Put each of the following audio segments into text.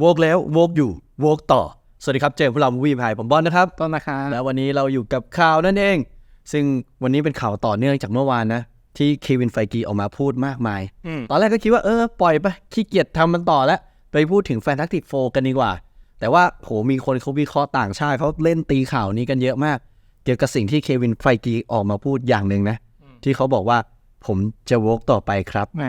โวกแล้วโวกอยู่โวกต่อ สวัสดีครับเจมส์พวกเราวีพายผมบอลนะครับต้นนะคะแล้ววันนี้เราอยู่กับข่าวนั่นเอง ซึ่งวันนี้เป็นข่าวต่อเนื่องจากเมื่อวานนะ ที่เควินไฟกีออกมาพูดมากมายอืมตอนแรกก็คิดว่าเออปล่อยไปขี้เกียจทำมันต่อแล้ว ไปพูดถึงแฟนตาติกโฟกันดีกว่า แต่ว่าโหมีคนเขาวิเคราะห์ต่างชาติเขาเล่นตีข่าวนี้กันเยอะมาก เกี่ยวกับสิ่งที่เควินไฟกีออกมาพูดอย่างหนึ่งนะที่เขาบอกว่า ผมจะวกต่อไปครับแหม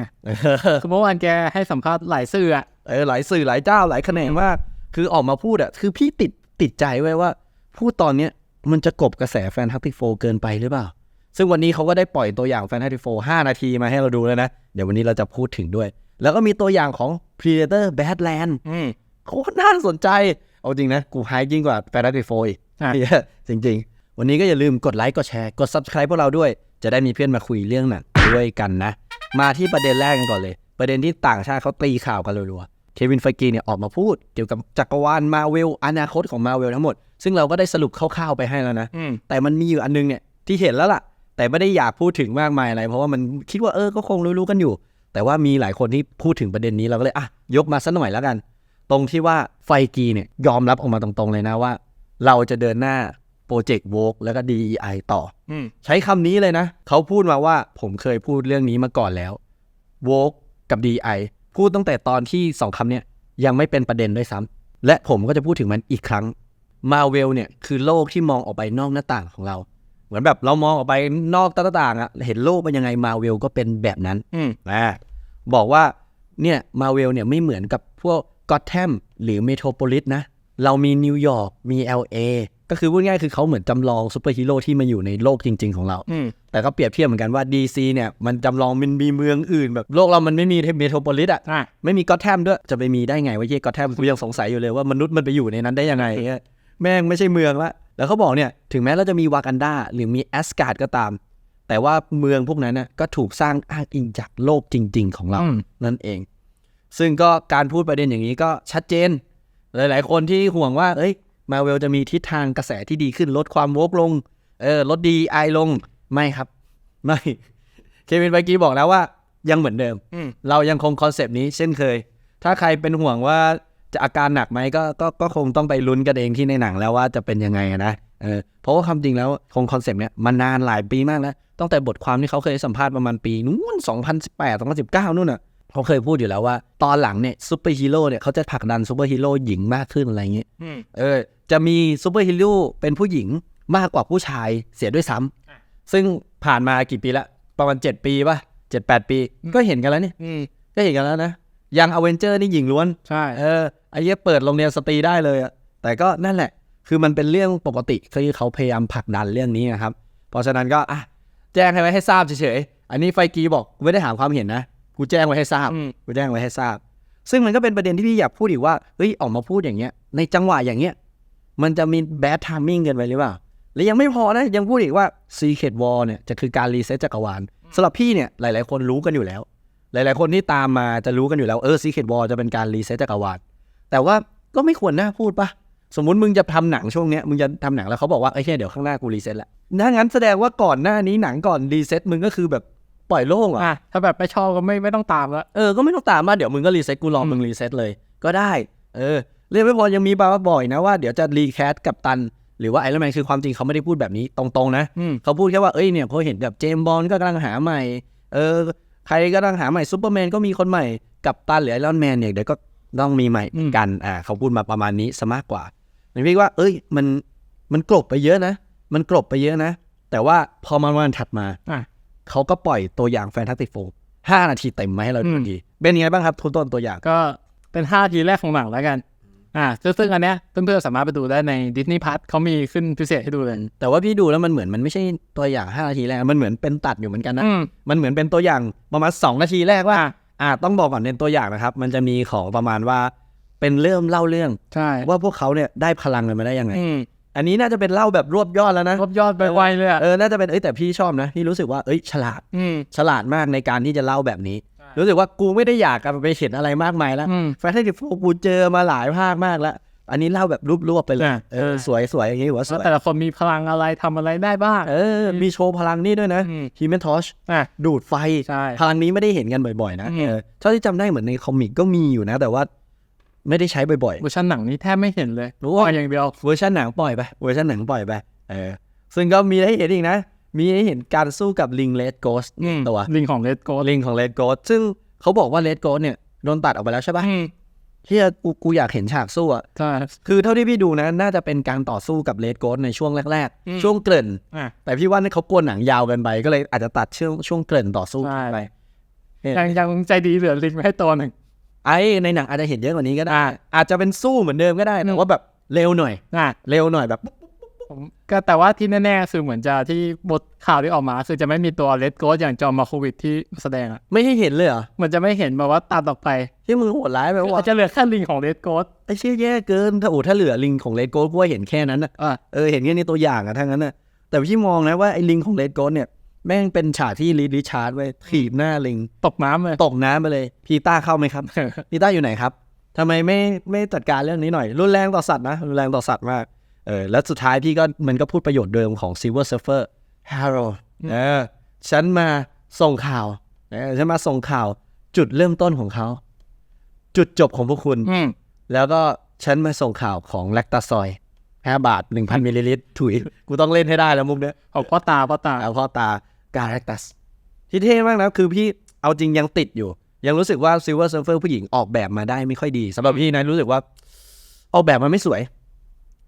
คือเมื่อวานแกให้สัมภาษณ์หลายสื่ออะเออหลายสื่อหลายเจ้าหลายแขนงมาก คือออกมาพูดอะคือพี่ติดติดใจไว้ว่า พูดตอนเนี้ยมันจะกลบกระแสแฟนทักติโฟเกินไปหรือเปล่า ซึ่งวันนี้เขาก็ได้ปล่อยตัวอย่างแฟนทักติโฟ5นาทีมาให้เราดูแล้วนะ เดี๋ยววันนี้เราจะพูดถึงด้วย แล้วก็มีตัวอย่างของ Predator Badland อืมโคตรน่าสนใจ เอาจริงนะ กูไฮยิ่งกว่าแฟนทักติโฟอีกอะเหี้ยจริง ๆ วันนี้ก็อย่าลืมกดไลค์กดแชร์กด Subscribe พวกเราด้วย จะได้มีเพื่อนมาคุยเรื่องหนังด้วยกันนะ มาที่ประเด็นแรกกันก่อนเลย ประเด็นที่ต่างชาติเขาตีข่าวกันรัวๆ เควินไฟกีเนี่ยออกมาพูดเกี่ยวกับจักรวาลมาเวลอนาคตของมาเวลทั้งหมด ซึ่งเราก็ได้สรุปคร่าวๆไปให้แล้วนะอืมแต่มันมีอยู่อันนึงเนี่ยที่เห็นแล้วล่ะ แต่ไม่ได้อยากพูดถึงมากมายอะไร เพราะว่ามันคิดว่าเออก็คงรู้ๆกันอยู่ แต่ว่ามีหลายคนที่พูดถึงประเด็นนี้เราก็เลยอะยกมาสักหน่อยแล้วกัน ตรงที่ว่าไฟกีเนี่ยยอมรับออกมาตรงๆเลยนะว่า เราจะเดินหน้า โปรเจกต์โวกแล้วก็ DEI ต่ออืมใช้คำนี้เลยนะ เขาพูดมาว่าผมเคยพูดเรื่องนี้มาก่อนแล้วโวกกับ DI พูดตั้งแต่ตอนที่สองคำเนี่ยยังไม่เป็นประเด็นด้วยซ้ำและผมก็จะพูดถึงมันอีกครั้งมาเวลเนี่ยคือโลกที่มองออกไปนอกหน้าต่างของเรา เหมือนแบบเรามองออกไปนอกหน้าต่างอะเห็นโลกเป็นยังไงมาเวลก็เป็นแบบนั้นอืมนะบอกว่าเนี่ยมาเวลเนี่ยไม่เหมือนกับพวกกอตแทมหรือเมโทรโพลิสนะ เรามีนิวยอร์กมี LA ก็คือพูดง่ายๆคือเขาเหมือนจำลองซูเปอร์ฮีโร่ที่มาอยู่ในโลกจริง ๆ ของเราอืมแต่ก็เปรียบเทียบเหมือนกันว่า DC เนี่ยมันจำลองมันมีเมืองอื่น แบบโลกเรามันไม่มีเมโทรโพลิสอะอะ ไม่มีก็อตแทมด้วย จะไปมีได้ไงวะเย่ก็อตแทมกูยังสงสัยอยู่เลยว่ามนุษย์มันไปอยู่ในนั้นได้ยังไงเงี้ยแม่งไม่ใช่เมืองละแล้วเขาบอกเนี่ยถึงแม้เราจะมีวากันดาหรือมีแอสการ์ดก็ตาม แต่ว่าเมืองพวกนั้นน่ะก็ถูกสร้างอ้างอิงจากโลกจริง ๆ ของเราอืมนั่นเอง ซึ่งก็การพูดประเด็นอย่างนี้ก็ชัดเจน หลาย ๆ คนที่ห่วงว่าเอ้ย มาเวลจะมีทิศทางกระแสที่ดีขึ้นลดความโวกลง เออ ลดดีไอลง ไม่ครับ ไม่ เควินไบกี้บอกแล้วว่า ยังเหมือนเดิมอืมเรายังคงคอนเซปต์นี้เช่นเคย ถ้าใครเป็นห่วงว่าจะอาการหนักไหมก็ก็ก็คงต้องไปลุ้นกันเองที่ในหนังแล้วว่าจะเป็นยังไงอะนะเออเพราะว่าความจริงแล้วคงคอนเซปต์เนี้ยมานานหลายปีมากแล้วตั้งแต่บทความที่เขาเคยให้สัมภาษณ์ประมาณปีนู้น2018 2019นู่นน่ะ เขาเคยพูดอยู่แล้วว่า ตอนหลังเนี่ยซูเปอร์ฮีโร่เนี่ยเขาจะผลักดันซูเปอร์ฮีโร่หญิงมากขึ้นอะไรอย่างเงี้ยอืมเออ จะมีซูเปอร์ฮีโร่เป็นผู้หญิงมากกว่าผู้ชายเสียด้วยซ้ำอะซึ่งผ่านมากี่ปีละ ประมาณ7ปีป่ะเจ็ดแปดปี ก็เห็นกันแล้วนี่อืมก็เห็นกันแล้วนะยังอเวนเจอร์นี่หญิงล้วน ใช่ เออไอ้เหี้ยเปิดโรงเรียนสตรีได้เลยอะแต่ก็นั่นแหละ คือมันเป็นเรื่องปกติที่เขาพยายามผลักดันเรื่องนี้นะครับ เพราะฉะนั้นก็อะแจ้งให้ไว้ให้ทราบเฉยๆ อันนี้ไฟกีบอกกูไม่ได้ถามความเห็นนะ กูแจ้งไว้ให้ทราบอืมกูแจ้งไว้ให้ทราบ ซึ่งมันก็เป็นประเด็นที่พี่อยากพูดอีกว่าเฮ้ยออกมาพูดอย่างเงี้ย ในจังหวะอย่างเงี้ย มันจะมีแบดทามมิ่งเกินไปหรือเปล่าและยังไม่พอนะยังพูดอีกว่า Secret War เนี่ยจะคือการรีเซ็ตจักรวาลสำหรับพี่เนี่ยหลาย ๆ คนรู้กันอยู่แล้ว หลาย ๆ คนที่ตามมาจะรู้กันอยู่แล้วเออ Secret War จะเป็นการรีเซ็ตจักรวาลแต่ว่าก็ไม่ควรน่าพูดปะสมมุติมึงจะทำหนังช่วงเนี้ยมึงจะทำหนังแล้วเขาบอกว่าไอ้แค่เดี๋ยวข้างหน้ากูรีเซ็ตละถ้างั้นแสดงว่าก่อนหน้านี้หนังก่อนรีเซ็ตมึงก็คือแบบ ปล่อยโล่งเหรออะ ถ้าแบบไม่ชอบก็ไม่ไม่ต้องตามละเออ ก็ไม่ต้องตามมาเดี๋ยวมึงก็รีเซ็ตกูรออืมมึงรีเซ็ตเลย ก็ได้ เออ เรื่องไม่พอยังมีบาว่าบ่อยนะว่าเดี๋ยวจะรีแคสกับตัน หรือว่าไอรอนแมนคือความจริงเขาไม่ได้พูดแบบนี้ตรงๆนะอืมเขาพูดแค่ว่า เอ้ยเนี่ยเขาเห็นแบบเจมส์บอลก็กำลังหาใหม่ เออ ใครก็กำลังหาใหม่ซูเปอร์แมนก็มีคนใหม่ กับตันหรือไอรอนแมนเนี่ยเดี๋ยวก็ต้องมีใหม่อืมกัน อ่า เขาพูดมาประมาณนี้ซะมากกว่าผมพี่ว่า เอ้ย มัน มันกลบไปเยอะนะ มันกลบไปเยอะนะ แต่ว่าพอมาวันถัดมาอะ เขาก็ปล่อยตัวอย่างแฟนตาติโฟห้านาทีเต็มมาให้เราดูอืมดี เป็นยังไงบ้างครับทุนต้นตัวอย่างก็เป็นห้าทีแรกของหนังแล้วกัน อ่าซึ่งซึ่งอันเนี้ยเพื่อนๆสามารถไปดูได้ในดิสนีย์พัทเขามีขึ้นพิเศษให้ดูเลย แต่ว่าพี่ดูแล้วมันเหมือนมันไม่ใช่ตัวอย่าง5นาทีแรก มันเหมือนเป็นตัดอยู่เหมือนกันนะอืมมันเหมือนเป็นตัวอย่างประมาณ2นาทีแรกว่าอะอ่า ต้องบอกก่อนในตัวอย่างนะครับ มันจะมีของประมาณว่าเป็นเริ่มเล่าเรื่องใช่ว่าพวกเขาเนี่ยได้พลังกันมาได้ยังไง อืมอันนี้น่าจะเป็นเล่าแบบรวบยอดแล้วนะ รวบยอดไปไวเลยอะเออ น่าจะเป็น เอ้ยแต่พี่ชอบนะ พี่รู้สึกว่า เอ้ยฉลาด อืม ฉลาดมากในการที่จะเล่าแบบนี้ใช่รู้สึกว่ากูไม่ได้อยากกลับไปเห็นอะไรมากมายแล้วอืม แฟนตาซีโฟกูเจอมาหลายภาคมากแล้ว อันนี้เล่าแบบรวบๆไปเลย อะ เออสวยสวยอย่างนี้หัวาสแล้ววยแต่ละคนมีพลังอะไรทำอะไรได้บ้าง เออ มีโชว์พลังนี่ด้วยนะอืมฮีแมนทอชอะ ดูดไฟ ใช่ พลังนี้ไม่ได้เห็นกันบ่อยๆนะอืม เออเท่าที่จำได้เหมือนในคอมิกก็มีอยู่นะ แต่ว่า ไม่ได้ใช้บ่อยเวอร์ชันหนังนี้แทบไม่เห็นเลยรู้ว่าว่าอย่างเดียวๆเวอร์ชันหนังปล่อยไปเวอร์ชันหนังปล่อยไปเออซึ่งก็มีให้เห็นอีกนะ มีให้เห็นการสู้กับลิงเลดโกสอืมตัวลิงของเลดโกลิงของเลดโกสซึ่งเขาบอกว่าเลดโกสเนี่ยโดนตัดออกไปแล้วใช่ปะเฮียกูกูอยากเห็นฉากสู้อะใช่คือเท่าที่พี่ดูนะ น่าจะเป็นการต่อสู้กับเลดโกสในช่วงแรกอืมๆช่วงเกริ่นอะแต่พี่ว่านี่เขากลัวหนังยาวเกินไป ก็เลยอาจจะตัดช่วงช่วงเกริ่นต่อสู้ใช่ไปยังยังใจดีเหลือลิงไว้ให้ตัวหนึ่ง ไอ้ในหนังอาจจะเห็นเยอะกว่านี้ก็ได้ อาจจะเป็นสู้เหมือนเดิมก็ได้แต่ว่าแบบเร็วหน่อยอะเร็วหน่อยแบบผมก็แต่ว่าที่แน่ๆคือเหมือนจะที่บทข่าวที่ออกมา คือจะไม่มีตัวเลดโกอย่างจอมมาโควิดที่แสดงอะไม่ให้เห็นเลยเหรอเหมือนจะไม่เห็นแบบว่าตัดออกไปที่มึงโหดร้ายแบบว่าอาจจะเหลือแค่ลิงของเลดโกไอ้เชี่ยแย่เกินถ้าโอ้ถ้าเหลือลิงของเลดโกกูว่าเห็นแค่นั้นอะอะเออเห็นแค่นี้ตัวอย่างอะทั้งนั้นอะแต่พี่มองนะว่าไอ้ลิงของเลดโกเนี่ย แม่งเป็นฉากที่ลีดริชาร์ดไว้ยถีบหน้าลิง ตกน้ำเลยตกน้ำไปเลย พีต้าเข้าไหมครับ พีต้าอยู่ไหนครับทำไมไม่ไม่จัดการเรื่องนี้หน่อย รุนแรงต่อสัตว์นะ รุนแรงต่อสัตว์มาก เออ แล้วสุดท้ายพี่ก็มันก็พูดประโยชน์เดิมของ Silver Surfer Haro เออฉันมาส่งข่าวเออฉันมาส่งข่าว จุดเริ่มต้นของเขา จุดจบของพวกคุณอืมแล้วก็ฉันมาส่งข่าวของแลคตาซอย ห้าบาทหนึ่งพันมิลลิลิตรถุย กูต้องเล่นให้ได้แล้วมุกเนี้ยของพ่อตาพ่อตาเอาพ่อตาการแรคตัสที่เท่มากนะ คือพี่เอาจริงยังติดอยู่ ยังรู้สึกว่าซิลเวอร์เซ r ร์เฟอร์ผู้หญิงออกแบบมาได้ไม่ค่อยดีสำหรับพี่นะรู้สึกว่าออกแบบมาไม่สวย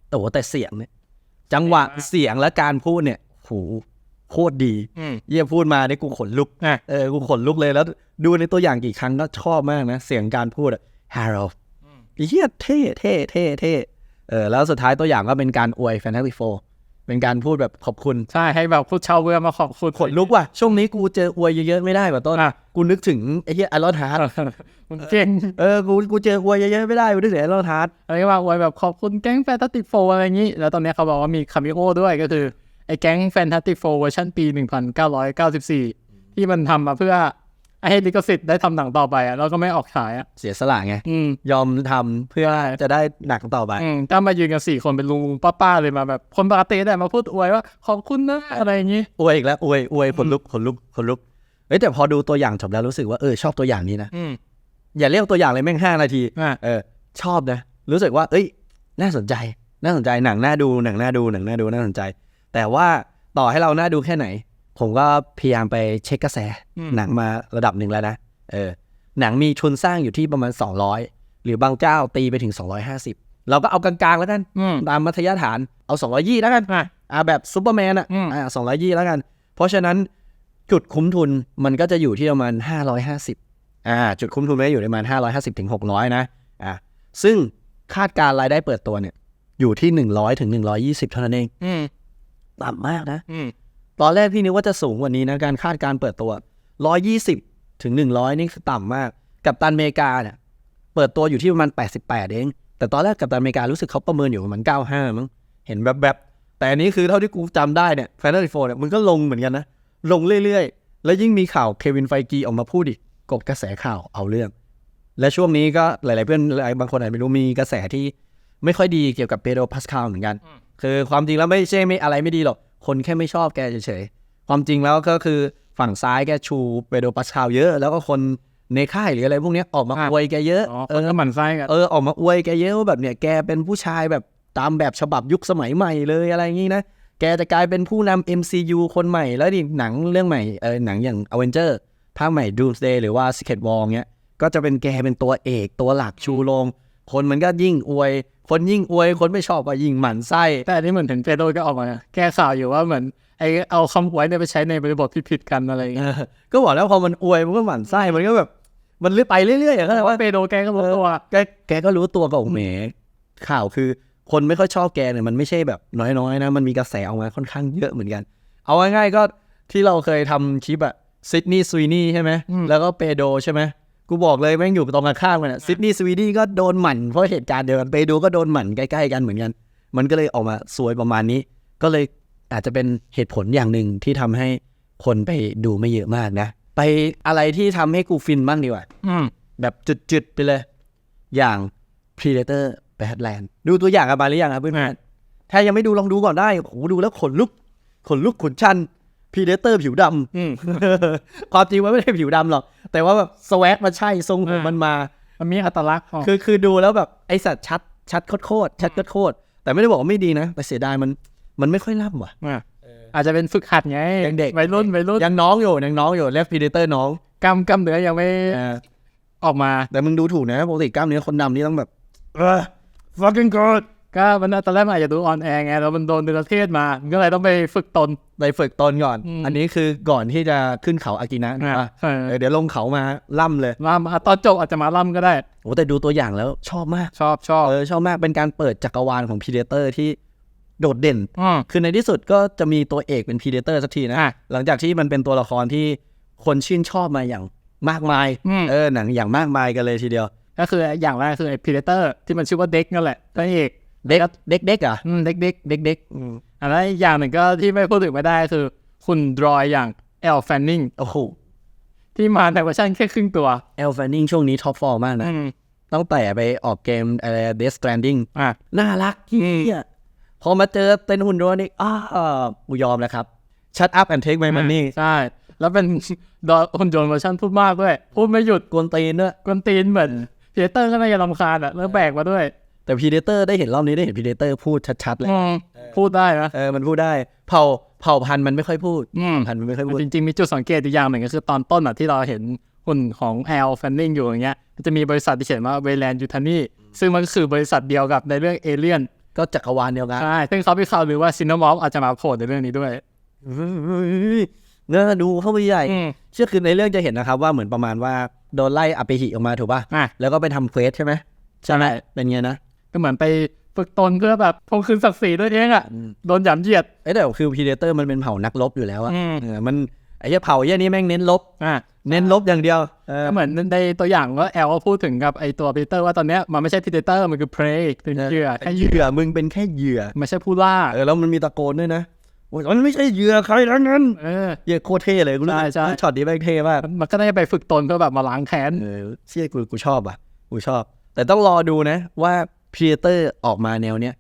แต่ว่าแต่เสียงเนี่ย จังหวะเท่มากเสียงและการพูดเนี่ยโหโคตรดีอืมเยี่ยพูดมาเนี่ยกูขนลุกอะเออกูขนลุกเลยแล้ว ดูในตัวอย่างกี่ครั้งก็ชอบมากนะ เสียงการพูดอะ Harold เฮียเท่เท่เท่เท่ เออแล้วสุดท้ายตัวอย่างก็เป็นการอวย Fantastic Four เป็นการพูดแบบขอบคุณ ใช่ให้แบบผู้ชาวเวือมาขอบคุณขนลุกว่ะ ช่วงนี้กูเจออวยเยอะๆไม่ได้ว่ะต้นอะกูนึกถึงไอ้เหี้ยไอรอนฮาร์ดมันเก่งเออกูกูเจออวยเยอะๆไม่ได้กูนึกถึงไอรอนฮาร์ดอะไรว่าไว้แบบขอบคุณแก๊งแฟนตาติกโฟอะไรอย่างนี้ แล้วตอนนี้เขาบอกว่ามีคามิโอด้วยก็คือไอ้แก๊งแฟนตาติกโฟเวอร์ชันปี 1994 ที่มันทำมาเพื่อ ให้ลิขสิทธิ์ได้ทำหนังต่อไปอะแล้วก็ไม่ออกฉายอะเสียสละไงอืมยอมทำเพื่อจะได้หนักต่อไปอืมถ้ามายืนกันสี่คนเป็นลุงป้าป้าๆเลยมาแบบคนปกติแต่มาพูดอวยว่าขอบคุณนะอะไรอย่างนี้อวยอีกแล้วอวยอวยขนลุกขนลุกขนลุกเอ้ยแต่พอดูตัวอย่างจบแล้วรู้สึกว่าเออชอบตัวอย่างนี้นะอืมอย่าเรียกตัวอย่างเลยแม่งห้านาทีอะเออ ชอบนะ รู้สึกว่า เอ้ย น่าสนใจ น่าสนใจหนังน่าดูหนังน่าดูหนังน่าดูน่าสนใจ แต่ว่าต่อให้เราน่าดูแค่ไหน ผมก็พยายามไปเช็คกระแส หนังมาระดับหนึ่งแล้วนะเออหนังมีทุนสร้างอยู่ที่ประมาณ 200 หรือบางเจ้าตีไปถึง 250 เราก็เอากลางๆแล้วกันอืมตามมัธยฐานเอา 220 แล้วกันอะอ่าแบบซูเปอร์แมนอะอืมอ่า220 แล้วกัน เพราะฉะนั้นจุดคุ้มทุนมันก็จะอยู่ที่ประมาณ 550อ่าจุดคุ้มทุนมันจะอยู่ประมาณ 550ถึง600 นะอ่าซึ่งคาดการณ์รายได้เปิดตัวเนี่ย อยู่ที่ 100ถึง120 เท่านั้นเองอืมต่ำมากนะอืม ตอนแรกพี่นึกว่าจะสูงกว่านี้นะการคาดการณ์เปิดตัว 120 ถึง 100 นี่คือต่ำมาก กับตันอเมริกาเนี่ยเปิดตัวอยู่ที่ประมาณ 88 เอง แต่ตอนแรกกับตันอเมริการู้สึกเขาประเมินอยู่ประมาณ 95 มั้ง เห็นแบบแบบๆแต่อันนี้คือเท่าที่กูจำได้เนี่ยแฟนตาซีโฟเนี่ยมันก็ลงเหมือนกันนะ ลงเรื่อยๆ แล้วยิ่งมีข่าวเควินไฟกีออกมาพูดอีกกบกระแสข่าวเอาเรื่อง และช่วงนี้ก็หลาย ๆ เพื่อนหลายบางคนอาจจะไม่รู้มีกระแสที่ไม่ค่อยดีเกี่ยวกับเปโดรพาสคาลเหมือนกัน คือความจริงแล้วไม่ใช่ไม่อะไรไม่ดีหรอก คนแค่ไม่ชอบแกเฉยๆ ความจริงแล้วก็คือฝั่งซ้ายแกชูเปโดรพาสคาลเยอะ แล้วก็คนในค่ายหรืออะไรพวกเนี้ยออกมาอะอวยแกเยอะอ๋อเอคนอก็หมั่นไส้กันเออออกมาอวยแกเยอะว่าแบบเนี่ยแกเป็นผู้ชายแบบตามแบบฉบับยุคสมัยใหม่เลยอะไรอย่างงี้นะ แกจะกลายเป็นผู้นำ MCU คนใหม่ แล้วดิหนังเรื่องใหม่เออหนังอย่าง Avenger ภาคใหม่ Doomsday หรือว่า Secret War เงี้ยก็จะเป็นแกเป็นตัวเอกตัวหลักชูโรงคนมันก็ยิ่งอวย คนยิ่งอวยคนไม่ชอบก็ยิ่งหมั่นไส้ แต่อันนี้เหมือนถึงเปโดรก็ออกมา แก้ข่าวอยู่ว่าเหมือนไอเอาคำไว้เนี่ยไปใช้ในบริบทที่ผิดกันอะไรอย่างเอเงี้ยอก็บอกแล้วพอมันอวยมันก็หมั่นไส้มันก็แบบ มันเลื่อยไปเรื่อยๆอย่างนั้นแต่แหละว่าว่าเปโดรแกก็รู้ตัวแกแกก็รู้ตัวก็โอ้โหแหมข่าวคือคนไม่ค่อยชอบแกเนี่ยมันไม่ใช่แบบน้อยๆนะ มันมีกระแสออกมาค่อนข้างเยอะเหมือนกัน เอาง่ายๆก็ที่เราเคยทำคลิปอะซิดนีย์สวีนี่ใช่ไหมอืมแล้วก็เปโดใช่ไหม กูบอกเลยแม่งอยู่ตรงกันข้ามกันอะซิดนีย์สวีนี่ก็โดนหมั่นเพราะเหตุการณ์เดียวกันเปโดก็โดนหมั่นใกล้ๆกันเหมือนกัน มันก็เลยออกมาสวยประมาณนี้ ก็เลยอาจจะเป็นเหตุผลอย่างหนึ่งที่ทำให้คนไปดูไม่เยอะมากนะ ไปอะไรที่ทำให้กูฟินบ้างดีกว่าอืมแบบจุดๆไปเลย อย่าง Predator Badland ดูตัวอย่างกันมาหรือยังครับเพื่อนๆถ้ายังไม่ดูลองดูก่อนได้โอ้โหดูแล้วขนลุกขนลุกขนชัน Predator ผิวดำอืมความจริงมันไม่ได้ผิวดำหรอก แต่ว่าแบบสวักมันใช่ทรงผมอ่ามัมันมา มันมีอัตลักษณ์ของคือคือดูแล้วแบบไอสัตว์ชัดชัดโคตรๆชัดโคตรๆแต่ไม่ได้บอกว่าไม่ดีนะ แต่เสียดายมันมันไม่ค่อยล่ำว่ะอะอาจจะเป็นฝึกหัดไงยังเด็กวัยรุ่นวัยรุ่นยังน้องอยู่ยังน้องอยู่เลฟพีเดเตอร์น้องกล้ามกล้ามเนื้อยังไม่ออกมาแต่มึงดูถูกนะปกติกล้ามเนื้อคนดำนี่ต้องแบบเออ fucking good ก็มันตอนแรกมันอาจจะดูออนแอร์ไงแล้วมันโดนเดลเทศมามันก็เลยต้องไปฝึกตนไปฝึกตนก่อนอืมอันนี้คือก่อนที่จะขึ้นเขาอากินะอะอะเออเออเดี๋ยวลงเขามาล่ำเลยมามาตอนจบอาจจะมาล่ำก็ได้โอ้แต่ดูตัวอย่างแล้วชอบมาก ชอบชอบเออชอบมากเป็นการเปิดจักรวาลของพีเดเตอร์ที่โดดเด่นอืมคือในที่สุดก็จะมีตัวเอกเป็นพีเดเตอร์สักทีนะอะหลังจากที่มันเป็นตัวละครที่คนชื่นชอบมาอย่างมากมายอืมเออหนังอย่างมากมายกันเลยทีเดียว ก็คืออย่างแรกคือไอ้พีเดเตอร์ที่มันชื่อว่าเด็กนั่นแหละพระเอก เด็กเด็กเด็กอะอืมเด็กเด็กเด็กเด็กอืมอันนั้นอีกอย่างหนึ่งก็ที่ไม่พูดถึงไม่ได้คือคุณดรอยอย่างแอลแฟนนิงโอ้โหที่มาในเวอร์ชันแค่ครึ่งตัวเอลฟานิงช่วงนี้ท็อปฟอร์มากนะอืมตั้งแต่ไปออกเกมอะไร Death Stranding อะน่ารักเฮียพอมาเจอเต้นหุ่นโดนนี่อ้าวกูยอมแล้วครับ shut up and take my money ใช่แล้วเป็นดอยคนโยนเวอร์ชันพูดมากด้วย พูดไม่หยุดกวนตีนด้วยกวนตีนเหมือนพีเดเตอร์ก็น่าจะรำคาญอะแล้วแบกมาด้วย แต่พีเดเตอร์ได้เห็นรอบนี้ได้เห็นพีเดเตอร์พูดชัดๆเลยอืมพูดได้นะเออมันพูดได้เผ่าเผ่าพันธุ์มันไม่ค่อยพูดอืมพันธุ์มันไม่ค่อยพูดจริงๆมีจุดสังเกตอีกอย่างหนึ่งก็คือตอนต้นอะที่เราเห็นหุ่นของแอลแฟนนิงอยู่อย่างเงี้ยมันจะมีบริษัทที่เขียนว่าเวแลนยูทานี่ซึ่งมันก็คือบริษัทเดียวกับในเรื่องเอเลี่ยนก็จักรวาลเดียวกันใช่ซึ่งเขาพิข่าวหรือว่าซินนามอฟอาจจะมาโผล่ในเรื่องนี้ด้วยเนื้อดูเข้าไปใหญ่อืมเชื่อคือในเรื่องจะเห็นนะครับว่าเหมือนประมาณว่าโดนไล่อภิหิออกมาถูกป่ะอะแล้วก็ไปทำเควสใช่ไหมใช่ไหมเป็นไงนะ ก็เหมือนไปฝึกตนเพื่อแบบทวงคืนศักดิ์ศรีด้วยเองอะโดนหยามเหยียดเอ้ยแต่คือพีเดเตอร์มันเป็นเผ่านักรบอยู่แล้วอะอืมเออมันไอ้เหี้ยเผ่าเหี้ยนี้แม่งเน้นลบอะเน้นลบอย่างเดียวเออก็เหมือนในตัวอย่างว่าแอลก็พูดถึงกับไอตัวพีเตอร์ว่าตอนเนี้ยมันไม่ใช่พีเตอร์มันคือเพลย์เป็นเหยื่อแค่แค่เหยื่อมึงเป็นแค่เหยื่อไม่ใช่ผู้ล่าเออแล้วมันมีตะโกนด้วยนะโอ้ยมันไม่ใช่เหยื่อใครทั้งนั้นเออเหี้ยโคตรเท่เลยกูรู้ใช่ใช่ช็อตนี้แม่งเท่มากมันก็ได้ไปฝึกตนเพื่อแบบมาล้างแค้นเออเชี่ยกูกูชอบอะกูชอบ แต่ต้องรอดูนะว่า พีเตอร์ออกมาแนวเนี้ย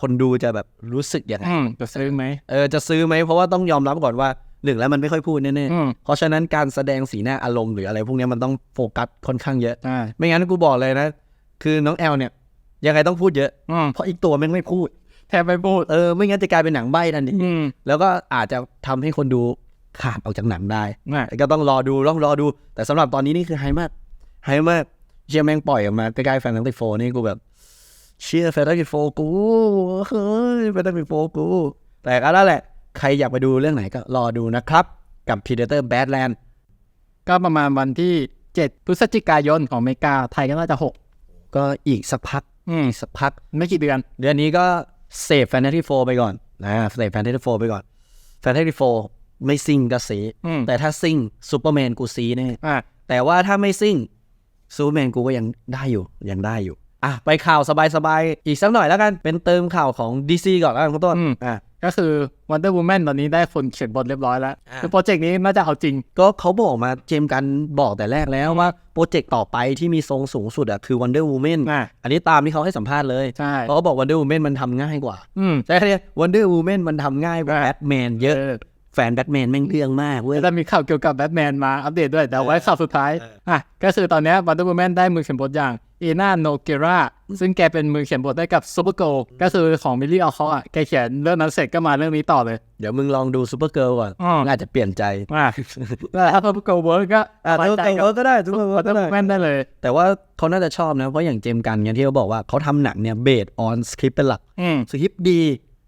คนดูจะแบบรู้สึกยังไงอืมจะซื้อไหมเออจะซื้อไหมเพราะว่าต้องยอมรับก่อนว่าหนึ่งแล้วมันไม่ค่อยพูดแน่อืมๆเพราะฉะนั้นการแสดงสีหน้าอารมณ์หรืออะไรพวกเนี้ยมันต้องโฟกัสค่อนข้างเยอะใช่ไม่งั้นกูบอกเลยนะ คือน้องแอลเนี่ยยังไงต้องพูดเยอะอืมเพราะอีกตัวแม่งไม่พูด แทบไม่พูดเออไม่งั้นจะกลายเป็นหนังใบ้ทันทีอืมแล้วก็อาจจะทำให้คนดูขาดออกจากหนังได้น่ะก็ต้องรอดูต้องรอดู แต่สำหรับตอนนี้นี่คือไฮมากไฮมากเชียแม่งปล่อยออกมาใกล้ๆแฟนตาซีโฟนี่กูแบบ เชียแฟนตาซีโฟกูเฮ้ยแฟนตาซีโฟกูแต่ก็แล้วแหละ ใครอยากไปดูเรื่องไหนก็รอดูนะครับ กับ Predator Badland ก็ประมาณวันที่ 7 พฤศจิกายนของอเมริกา ไทยก็น่าจะ 6 ก็อีกสักพักอืมอีกสักพักไม่กี่เดือน เดือนนี้ก็เสพแฟนตาซีโฟไปก่อนนะเสพแฟนตาซีโฟไปก่อนแฟนตาซีโฟไม่ซิงก็สีอืมแต่ถ้าซิงซูเปอร์แมนกูซีแน่อะแต่ว่าถ้าไม่ซิ่งซูเปอร์แมนกูก็ยังได้อยู่ยังได้อยู่ อะไปข่าวสบายๆ อีกสักหน่อยแล้วกัน เป็นเติมข่าวของ DC ก่อนแล้วกันคุณต้นอืมอะก็คือ Wonder Woman ตอนนี้ได้คนเขียนบทเรียบร้อยแล้วอ่าคือโปรเจกต์นี้น่าจะเอาจริง ก็เขาบอกมาเจมส์กันบอกแต่แรกแล้วว่าโปรเจกต์ต่อไปที่มีทรงสูงสุดอะคือ Wonder Woman อะอันนี้ตามที่เขาให้สัมภาษณ์เลย ใช่เพราะเขาบอก Wonder Woman มันทำง่ายกว่าอืมใช่ไหม Wonder Woman มันทำง่ายกว่าใช่แบทแมนเยอะเออแฟนแบทแมนแม่งเรื่องมากเว้ยแล้วจะมีข่าวเกี่ยวกับแบทแมนมาอัปเดตด้วยแต่เอาไว้ข่าวสุดท้ายอะก็คือตอนเนี้ Wonder Woman ได้มือเขียนบทอย่างเอนาโนเกราซึ่งแกเป็นมือเขียนบทได้กับ Supergirl ก็คือของมิลลี่ออคอะแกเขียนเรื่องนั้นเสร็จก็มาเรื่องนี้ต่อเลย เดี๋ยวมึงลองดูซูเปอร์เกิร์ลก่อนอืมมึงอาจจะเปลี่ยนใจอะแล้วถ้า Supergirl เวิร์กก็อะไว้ซูเปอร์ใจเกิร์ลกับก็ได้ซูเปอร์เกิร์ลก็ Wonder ได้ Woman ได้เลย แต่ว่าเขาน่าจะชอบนะ เพราะอย่างเจมส์กันเนี่ยที่เขาบอกว่าเขาทำหนังเนี่ยเบสออนสคริปต์เป็นหลักอืมสคริปต์ดี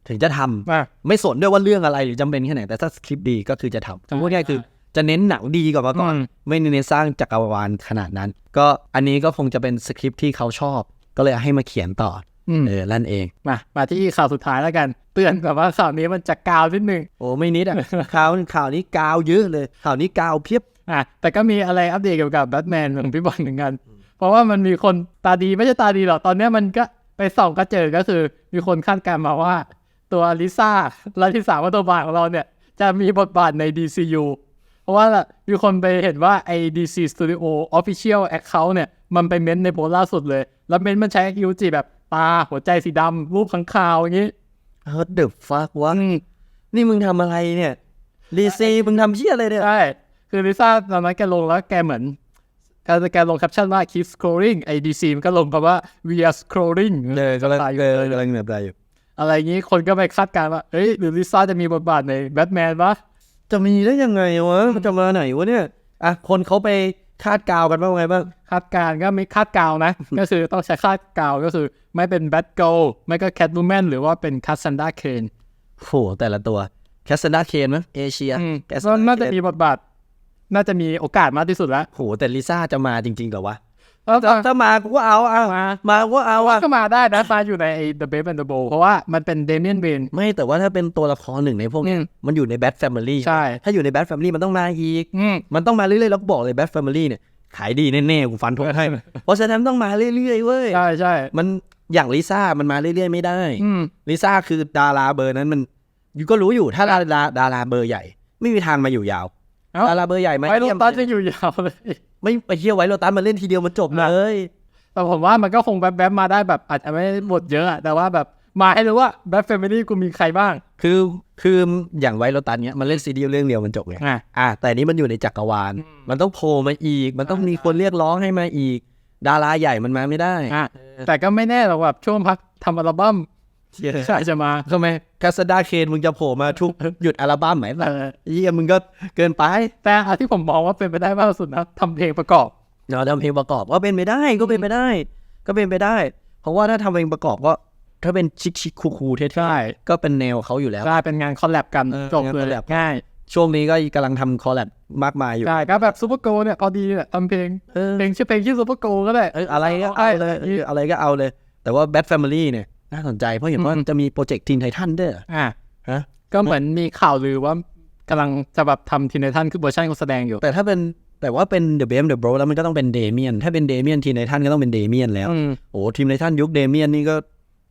ถึงจะทำอะ ไม่สนด้วยว่าเรื่องอะไรหรือจำเป็นแค่ไหนแต่ถ้าสคริปต์ดีก็คือจะทำใช่พูดง่ายๆคือ จะเน้นหนังดีก่อนมาก่อนอืมไม่เน้นสร้างจักรวาลขนาดนั้น ก็อันนี้ก็คงจะเป็นสคริปต์ที่เขาชอบ ก็เลยให้มาเขียนต่ออืมเออนั่นเองมามาที่ข่าวสุดท้ายแล้วกัน เตือนก่อนว่าข่าวนี้มันจะกาวนิดนึงโอ้ไม่นิดอะข่าวข่าวนี้กาวเยอะเลย ข่าวนี้กาวเพียบอะแต่ก็มีอะไรอัปเดตเกี่ยวกับแบทแมนของพี่บอลเหมือนกัน เพราะว่ามันมีคนตาดีไม่ใช่ตาดีหรอกตอนเนี้ยมันก็ไปส่องก็เจอก็คือ มีคนคาดการณ์มาว่า ตัวลิซ่าลาทิสาวัตโตบาทของเราเนี่ย จะมีบทบาทใน DCU เพราะว่ามีคนไปเห็นว่าไอ้ DC Studio Official Account เนี่ย มันไปเม้นต์ในโพสต์ล่าสุดเลย แล้วเม้นต์มันใช้อิวจิแบบตาหัวใจสีดำรูปข้างคาวอย่างนี้เฮ้ยเดอะฟักวะนี่มึงทำอะไรเนี่ยรีซีมึงทำเชี่ยอะไรเนี่ยใช่คือลิซ่าตอนนั้นแกลงแล้วแกเหมือนการสแกนลงแคปชั่นว่า keep scrolling IDC มันก็ลงคำว่า we are scrolling เลยกำลังตายเลยกำลังเหนือบใจอยู่อะไรอย่างนี้คนก็ไปคาดการณ์ว่าเอ้ยหรือลิซ่าจะมีบทบาทในแบทแมนปะ จะมีได้ยังไงวะมันจะมาไหนวะเนี่ยอะคนเขาไปคาดกาวกันบ้างไงบ้างคาดการณ์ก็ไม่คาดกาวนะ ก็คือต้องใช้คาดกาวก็คือไม่เป็นแบทโกลไม่ก็แคท w ูแมนหรือว่าเป็นคัสซันดาเคนโหแต่ละตัวแคสซันดาเคนมั้งเอเชียแคสก็น่าจะมีบทบาท น่าจะมีโอกาสมากที่สุดแล้วโหแต่ลิซ่าจะมาจริงๆเหรอวะ แล้วถ้าถ้ามากูก็เอาเอามา มากูก็เอาอะก็มาได้นะมาอยู่ใน The Babe and the Bold เพราะว่ามันเป็นเดเมียนเบน ไม่แต่ว่าถ้าเป็นตัวละครหนึ่งในพวกเนี้ยอืม มันอยู่ในแบทแฟมิลี่ใช่ถ้าอยู่ในแบทแฟมิลี่มันต้องมาอีก อืม มันต้องมาเรื่อยๆแล้วก็บอกเลยแบทแฟมิลี่เนี่ยขายดีแน่ๆกูฟันทงให้เพราะฉะนั้นต้องมาเรื่อยๆเว้ยใช่ใช่มันอย่างลิซ่ามันมาเรื่อยๆไม่ได้อืม ลิซ่าคือดาราเบอร์นั้นมันอยู่ก็รู้อยู่ถ้าดาราดาราเบอร์ใหญ่ ไม่มีทางมาอยู่ยาวเอ้า ดาราเบอร์ใหญ่มาไว้โรเยี่ยมตัสยังอยู่ยาวเลย ไม่ไปเที่ยวไว้โรตัสมาเล่นทีเดียวมันจบเลย แต่ผมว่ามันก็คงแบบแบบๆมาได้แบบอาจจะไม่ได้บทเยอะอะแต่ว่าแบบมาให้รู้ว่าแบทแฟมิลี่กูมีใครบ้าง คือคืออย่างไว้โรตัสเนี้ยมันเล่นซีดีส์เรื่องเดียวมันจบไงอะ อะแต่อันนี้มันอยู่ในจักรวาลมันต้องโผล่มาอีก มันต้องมีคนเรียกร้องให้มาอีก ดาราใหญ่มันมาไม่ได้ อะแต่ก็ไม่แน่หรอกแบบช่วงพักทำอัลบั้ม ใช่จะมาทำไมคาสดาเคนมึงจะโผล่มาทุกหยุดอัลบั้มไหมเออเยี่ยมึงก็เกินไป แต่อันที่ผมมองว่าเป็นไปได้มากที่สุดนะทำเพลงประกอบเนาะทำเพลงประกอบก็เป็นไปได้ก็เป็นไปได้ ก็เป็นไปได้ เพราะว่าถ้าทำเพลงประกอบก็ถ้าเป็นชิคชิคคูคูๆเท่ใช่ๆก็เป็นแนวเขาอยู่แล้วได้เป็นงานคอลแลบกันเออจบเลยงาน collab ง่ายช่วงนี้ก็กำลังทำคอลแลบมากมายอยู่ ใช่ก็แบบซูเปอร์โกเนี่ยพอดีเนี่ยทำเพลงเออเพลงชื่อเพลงชื่อซูเปอร์โกก็ได้เอออะไรก็เอาเลยเอออะไรก็เอาเลย แต่ว่า Bad Family เนี่ย น่าสนใจเพราะเห็นว่าจะมีโปรเจกต์ทีนไททันด้วยเหรออะฮะก็เหมือนมีข่าวลือว่ากำลังจะแบบทำทีนทันคือเวอร์ชันเขาแสดงอยู่ แต่ถ้าเป็นแต่ว่าเป็น The BM The Bro แล้วมันก็ต้องเป็นเดเมียน ถ้าเป็นเดเมียนทีมไททันก็ต้องเป็นเดเมียนแล้วอืมโอ้ทีมไททันยุคเดเมียนนี่ก็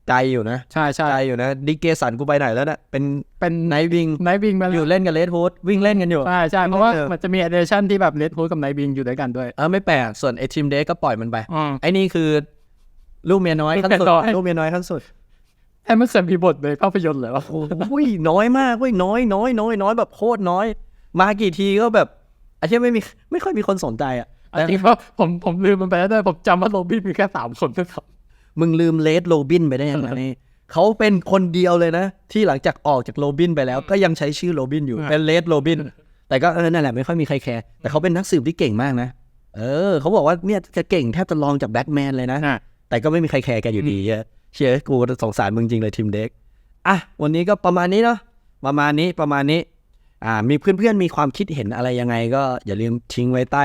ไกลอยู่นะ ใช่ใช่ไกลอยู่นะดิเกสันกูไปไหนแล้วนะเป็นเป็นไนท์วิงไนท์บิงมาอยู่เล่นกับเลดฮูดวิ่งเล่นกันอยู่ใช่ใช่เพราะว่าเออมันจะมีเอเดชั่นที่แบบเลดฮูดกับไนท์บิงอยู่ด้วยกันด้วยเออไม่แปลกส่วนไอทีมเดก็ปล่อยมันไปอืมไอ้นี่คือ ลูกเมียน้อยขั้นสุดลูกเมียน้อยลูกเมียน้อยขั้นสุดแทบไม่เคยมีบทเลยภาพยนตร์เลยวะโอ้ยน้อยมากเว้ยน้อยน้อยน้อยน้อยแบบโคตรน้อย มากี่ทีก็แบบไอ้ที่ไม่มีไม่ค่อยมีคนสนใจอะจริงเพราะผมผมลืมมันไปแล้วด้วยผมจำว่าโรบินมีแค่สามคนด้วยครับมึงลืมเลดโรบินไปได้ยังไงเขาเป็นคนเดียวเลยนะ ที่หลังจากออกจากโรบินไปแล้ว ก็ยังใช้ชื่อโรบินอยู่เป็นเลดโรบินแต่ก็เออนั่นแหละไม่ค่อยมีใครแคร์แต่เขาเป็นนักสืบที่เก่งมากนะ เออ เขาบอกว่าเนี่ยจะเก่งแทบจะลองจากแบทแมนเลยนะอะ แต่ก็ไม่มีใครแคร์แกอยู่ดีอะเชียร์กูสงสารมึงจริงเลยทีมเด็กอะวันนี้ก็ประมาณนี้เนาะประมาณนี้ประมาณนี้อ่ามีเพื่อนๆมีความคิดเห็นอะไรยังไง ก็อย่าลืมทิ้งไว้ใต้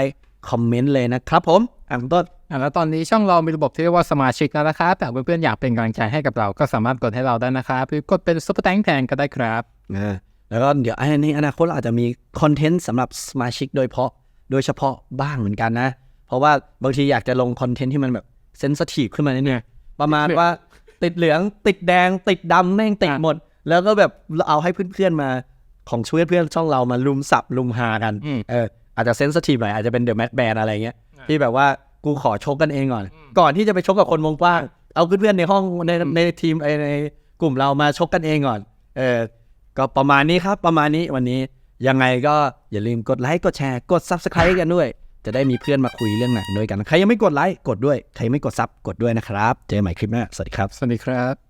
คอมเมนต์เลยนะครับผมอะคุณต้นอะแล้วตอนนี้ช่องเรามีระบบที่เรียกว่าสมาชิกแล้วนะครับแต่เพื่อนๆอยากเป็นกำลังใจให้กับเราก็สามารถกดให้เราได้นะครับหรือกดเป็นซุปเปอร์แตงแทนก็ได้ครับนะแล้วก็เดี๋ยวในอนาคตเราอาจจะมีคอนเทนต์สำหรับสมาชิกโดยเฉพาะโดยเฉพาะบ้างเหมือนกันนะ เพราะว่าบางทีอยากจะลงคอนเทนต์ที่มันแบบ เซนสทีฟขึ้นมานิดนึงประมาณว่าติดเหลืองติดแดง ติดดำแม่งติดอะหมด แล้วก็แบบเอาให้เพื่อนๆมาของช่วยเพื่อนช่องเรามาลุมสับลุมหากันอืมเอออาจจะเซนสทีฟหน่อยอาจจะเป็นเดอะแมทแบนอะไรเงี้ยที่แบบว่ากูขอชกกันเองก่อน ก่อนที่จะไปชกกับคนวงกว้าง เอาเพื่อนๆในห้องในในทีมในในกลุ่มเรามาชกกันเองก่อน เออก็ประมาณนี้ครับประมาณนี้วันนี้ยังไงก็อย่าลืมกดไลค์กดแชร์กด Subscribe กันด้วย จะได้มีเพื่อนมาคุยเรื่องหนังด้วยกัน ใครยังไม่กดไลค์กดด้วย ใครไม่กดซับกดด้วยนะครับ เจอกันใหม่คลิปหน้า สวัสดีครับ สวัสดีครับ